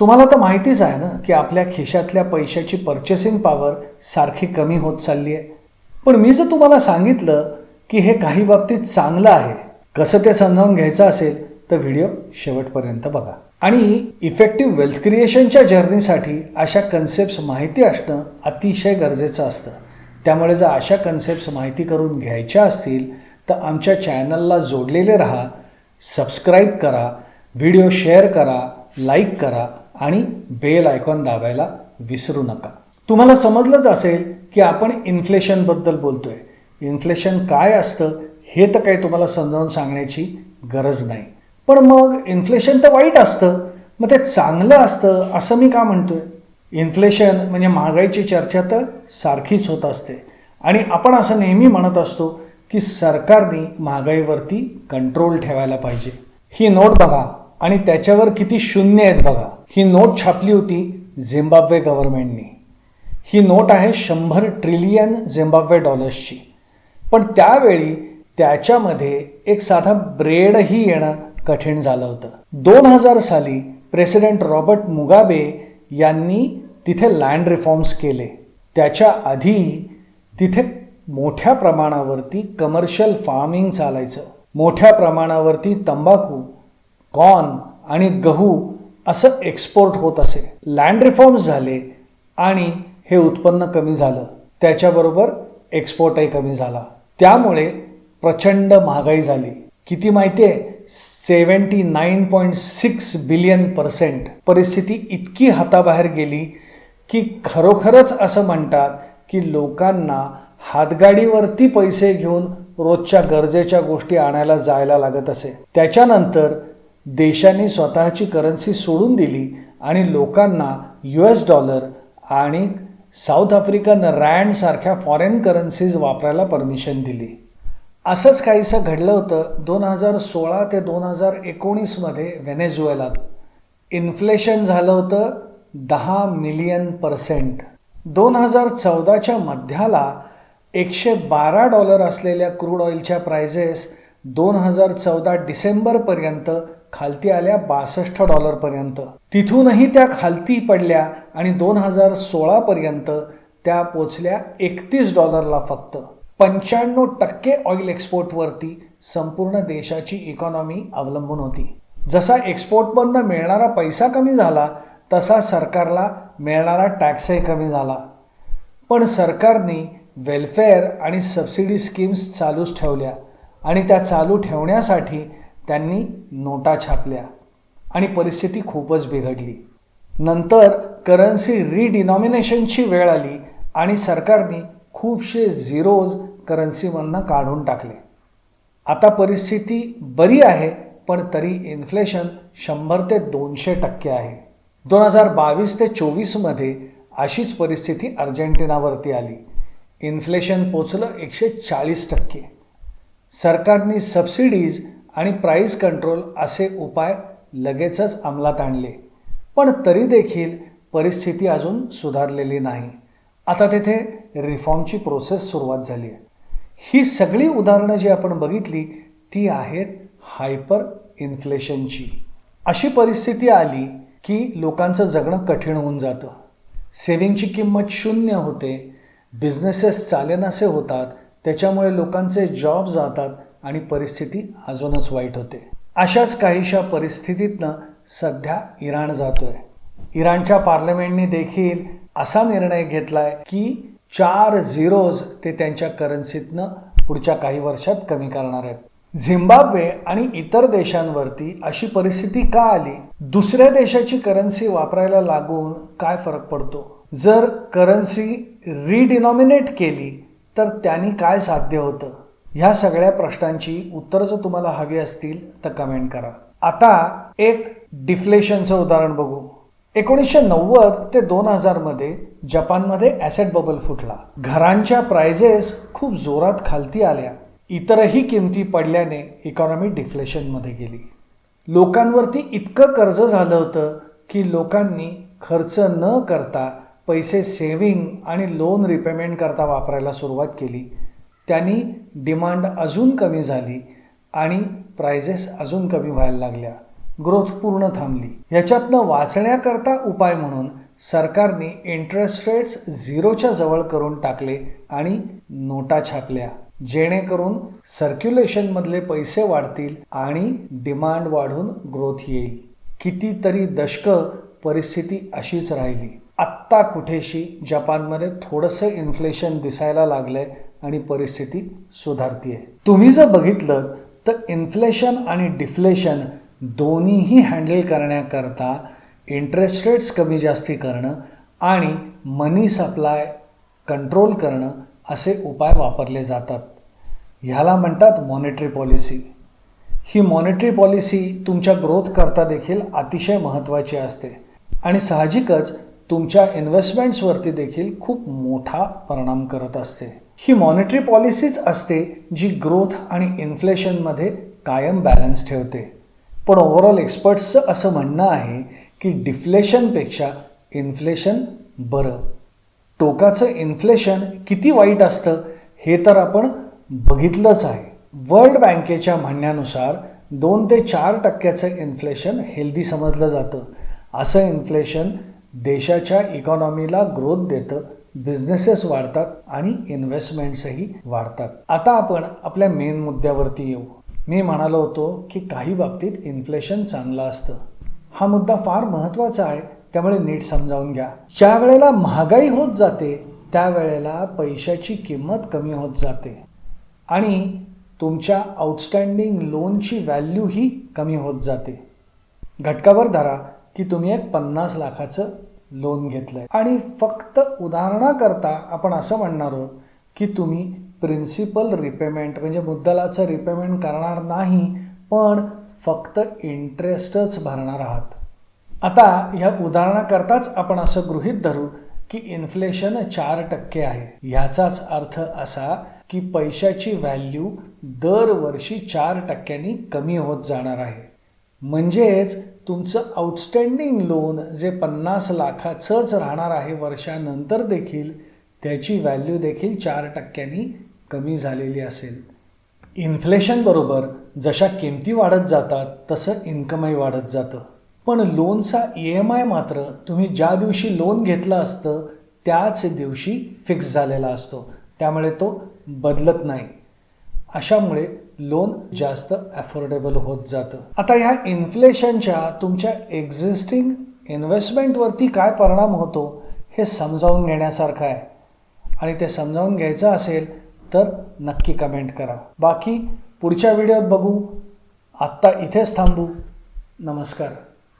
तुम्हाला तर माहितीच आहे ना की आपल्या खिशातल्या पैशाची पर्चेसिंग पॉवर सारखी कमी होत चालली आहे पण मी जर तुम्हाला सांगितलं की हे काही बाबतीत चांगलं आहे कसं ते समजावून घ्यायचं असेल तर व्हिडिओ शेवटपर्यंत बघा. आणि इफेक्टिव्ह वेल्थ क्रिएशनच्या जर्नीसाठी अशा कन्सेप्ट माहिती असणं अतिशय गरजेचं असतं. त्यामुळे जर अशा कन्सेप्ट माहिती करून घ्यायच्या असतील तर आमच्या चॅनलला जोडलेले राहा सबस्क्राईब करा व्हिडिओ शेअर करा लाईक करा आणि बेल आयकॉन दाबायला विसरू नका. तुम्हाला समजलंच असेल की आपण इन्फ्लेशनबद्दल बोलतोय. इन्फ्लेशन काय असतं हे तर काही तुम्हाला समजावून सांगण्याची गरज नाही. पण मग इन्फ्लेशन तर वाईट असतं. मग ते चांगलं असतं असं मी का म्हणतोय? इन्फ्लेशन म्हणजे महागाईची चर्चा तर सारखीच होत असते. आणि आपण असं नेहमी म्हणत असतो की सरकारने महागाईवरती कंट्रोल ठेवायला पाहिजे. ही नोट बघा. आणि त्याच्यावर किती शून्य आहेत बघा. ही नोट छापली होती झिम्बाब्वे गव्हर्नमेंटनी ही नोट आहे शंभर ट्रिलियन झिम्बाब्वे डॉलर्सची पण त्यावेळी त्याच्यामध्ये एक साधा ब्रेडही येणं कठीण झालं होतं. दोन हजार साली प्रेसिडेंट रॉबर्ट मुगाबे यांनी तिथे लँड रिफॉर्म्स केले. त्याच्या आधी तिथे मोठ्या प्रमाणावरती कमर्शियल फार्मिंग चालायचं. मोठ्या प्रमाणावरती तंबाखू कॉर्न आणि गहू असं एक्सपोर्ट होत असे. लँड रिफॉर्म्स झाले आणि हे उत्पन्न कमी झालं. त्याच्याबरोबर एक्सपोर्टही कमी झाला. त्यामुळे प्रचंड महागाई झाली. किती माहिती आहे? Seventy nine point six billion percent परिस्थिती इतकी हाताबाहेर गेली की खरोखरच असं म्हणतात की लोकांना हातगाडीवरती पैसे घेऊन रोजच्या गरजेच्या गोष्टी आणायला जायला लागत असे. त्याच्यानंतर देशांनी स्वतःची करन्सी सोडून दिली आणि लोकांना यू एस डॉलर आणि साऊथ आफ्रिकन रँडसारख्या फॉरेन करन्सीज वापरायला परमिशन दिली. असंच काहीसं घडलं होतं दोन हजार सोळा ते दोन हजार एकोणीसमध्ये व्हेनेझुएलात. इन्फ्लेशन झालं होतं दहा मिलियन पर्सेंट दोन हजार चौदाच्या मध्याला एकशे बारा डॉलर असलेल्या क्रूड ऑइलच्या प्राइजेस दोन हजार चौदा डिसेंबरपर्यंत खालती आल्या बासष्ट डॉलरपर्यंत तिथूनही त्या खालती पडल्या आणि दोन हजार सोळापर्यंत त्या पोचल्या एकतीस डॉलरला फक्त. पंच्याण्णव टक्के ऑइल एक्सपोर्टवरती संपूर्ण देशाची इकॉनॉमी अवलंबून होती. जसा एक्सपोर्टमधनं मिळणारा पैसा कमी झाला तसा सरकारला मिळणारा टॅक्सही कमी झाला. पण सरकारने वेलफेअर आणि सबसिडी स्कीम्स चालूच ठेवल्या आणि त्या चालू ठेवण्यासाठी त्यांनी नोटा छापल्या आणि परिस्थिती खूपच बिघडली. नंतर करन्सी रिडिनॉमिनेशनची वेळ आली आणि सरकारने खूपशे झिरोज करन्सीमधनं काढून टाकले. आता परिस्थिती बरी आहे पण तरी इन्फ्लेशन शंभर ते दोनशे टक्के आहे. दोन हजार बावीस ते चोवीसमध्ये अशीच परिस्थिती अर्जेंटिनावरती आली. इन्फ्लेशन पोचलं एकशे चाळीस टक्के. सरकारने सबसिडीज आणि प्राईस कंट्रोल असे उपाय लगेचच अंमलात आणले. पण तरी देखील परिस्थिती अजून सुधारलेली नाही. आता तेथे रिफॉर्मची प्रोसेस सुरुवात झाली आहे. ही सगळी उदाहरणं जी आपण बघितली ती आहेत हायपर इन्फ्लेशनची अशी परिस्थिती आली की लोकांचं जगणं कठीण होऊन जातं. सेविंगची किंमत शून्य होते. बिझनेसेस चालेनासे होतात. त्याच्यामुळे लोकांचे जॉब जातात. आणि परिस्थिती अजूनच वाईट होते. अशाच काहीशा परिस्थितीतनं सध्या इराण जातोय. इराणच्या पार्लमेंटने देखील असा निर्णय घेतलाय की चार झिरोज ते त्यांच्या करन्सीतनं पुढच्या काही वर्षात कमी करणार आहेत. झिम्बाब्वे आणि इतर देशांवरती अशी परिस्थिती का आली? दुसऱ्या देशाची करन्सी वापरायला लागून काय फरक पडतो? जर करन्सी रिडिनॉमिनेट केली तर त्यांनी काय साध्य होतं? ह्या सगळ्या प्रश्नांची उत्तरं जर तुम्हाला हवी असतील तर कमेंट करा. आता एक डिफ्लेशनचं उदाहरण बघू. एकोणीसशे नव्वद ते दोन हजारमध्ये जपानमध्ये ॲसेट बबल फुटला. घरांच्या प्राइजेस खूप जोरात खालती आल्या. इतरही किमती पडल्याने इकॉनॉमी डिफ्लेशनमध्ये गेली. लोकांवरती इतकं कर्ज झालं होतं की लोकांनी खर्च न करता पैसे सेव्हिंग आणि लोन रिपेमेंट करता वापरायला सुरुवात केली. त्यांनी डिमांड अजून कमी झाली आणि प्रायझेस अजून कमी व्हायला लागल्या. ग्रोथ पूर्ण थांबली. याच्यातनं वाचण्याकरता उपाय म्हणून सरकारने इंटरेस्ट रेट्स झिरोच्या जवळ करून टाकले आणि नोटा छापल्या जेणेकरून सर्क्युलेशनमधले पैसे वाढतील आणि डिमांड वाढून ग्रोथ येईल. कितीतरी दशकं परिस्थिती अशीच राहिली. आत्ता कुठेशी जपानमध्ये थोडंसं इन्फ्लेशन दिसायला लागलंय आणि परिस्थिती सुधारतीये. तुम्ही जर बघितलं तर इन्फ्लेशन आणि डिफ्लेशन दोन्हीही हँडल करण्याकरता इंटरेस्ट रेट्स कमी जास्ती करणं आणि मनी सप्लाय कंट्रोल करणं असे उपाय वापरले जातात. ह्याला म्हणतात मॉनिटरी पॉलिसी ही मॉनिटरी पॉलिसी तुमच्या ग्रोथ करता देखील अतिशय महत्त्वाची असते आणि साहजिकच तुमच्या इन्व्हेस्टमेंट्सवरती देखील खूप मोठा परिणाम करत असते. ही मॉनिटरी पॉलिसीच असते जी ग्रोथ आणि इन्फ्लेशनमध्ये कायम बॅलन्स ठेवते. पण ओव्हरऑल एक्सपर्ट्सचं असं म्हणणं आहे की डिफ्लेशनपेक्षा इन्फ्लेशन बरं. टोकाचं इन्फ्लेशन किती वाईट असतं हे तर आपण बघितलंच आहे. वर्ल्ड बँकेच्या म्हणण्यानुसार दोन ते चार टक्क्याचं इन्फ्लेशन हेल्दी समजलं जातं. असं इन्फ्लेशन देशाच्या इकॉनॉमीला ग्रोथ देतं. बिझनेसेस वाढतात आणि इन्व्हेस्टमेंट्सही वाढतात. आता आपण आपल्या मेन मुद्द्यावरती येऊ. मी म्हणालो होतो की काही बाबतीत इन्फ्लेशन चांगलं असतं. हा मुद्दा फार महत्त्वाचा आहे त्यामुळे नीट समजावून घ्या. ज्या वेळेला महागाई होत जाते त्यावेळेला पैशाची किंमत कमी होत जाते. आणि तुमच्या आउटस्टँडिंग लोनची व्हॅल्यू ही कमी होत जाते. घटकावर धरा की तुम्ही एक पन्नास लाखाचं लोन घेतलंय. आणि फक्त उदाहरणाकरता आपण असं म्हणणार आहोत की तुम्ही प्रिन्सिपल रिपेमेंट म्हणजे मुद्दलाचं रिपेमेंट करणार नाही पण फक्त इंटरेस्टच भरणार आहात. आता ह्या उदाहरणाकरताच आपण असं गृहीत धरू की इन्फ्लेशन चार टक्के आहे. ह्याचाच अर्थ असा की पैशाची व्हॅल्यू दरवर्षी चार टक्क्यांनी कमी होत जाणार आहे. म्हणजेच तुमचं आउटस्टँडिंग लोन जे पन्नास लाखाचंच राहणार आहे वर्षानंतर देखील त्याची व्हॅल्यू देखील चार टक्क्यांनी कमी झालेली असेल. इन्फ्लेशनबरोबर जशा किमती वाढत जातात तसं इन्कमही वाढत जातं. पण लोनचा ई एम आय मात्र तुम्ही ज्या दिवशी लोन घेतलं असतं त्याच दिवशी फिक्स झालेला असतो. त्यामुळे तो बदलत नाही. अशामुळे लोन जास्त अफोर्डेबल होत जातं. आता ह्या इन्फ्लेशनच्या तुमच्या एक्झिस्टिंग इन्व्हेस्टमेंटवरती काय परिणाम होतो हे समजावून घेण्यासारखं आहे. आणि ते समजावून घ्यायचं असेल तर नक्की कमेंट करा. बाकी पुढच्या व्हिडिओत बघू. आत्ता इथेच थांबू. नमस्कार.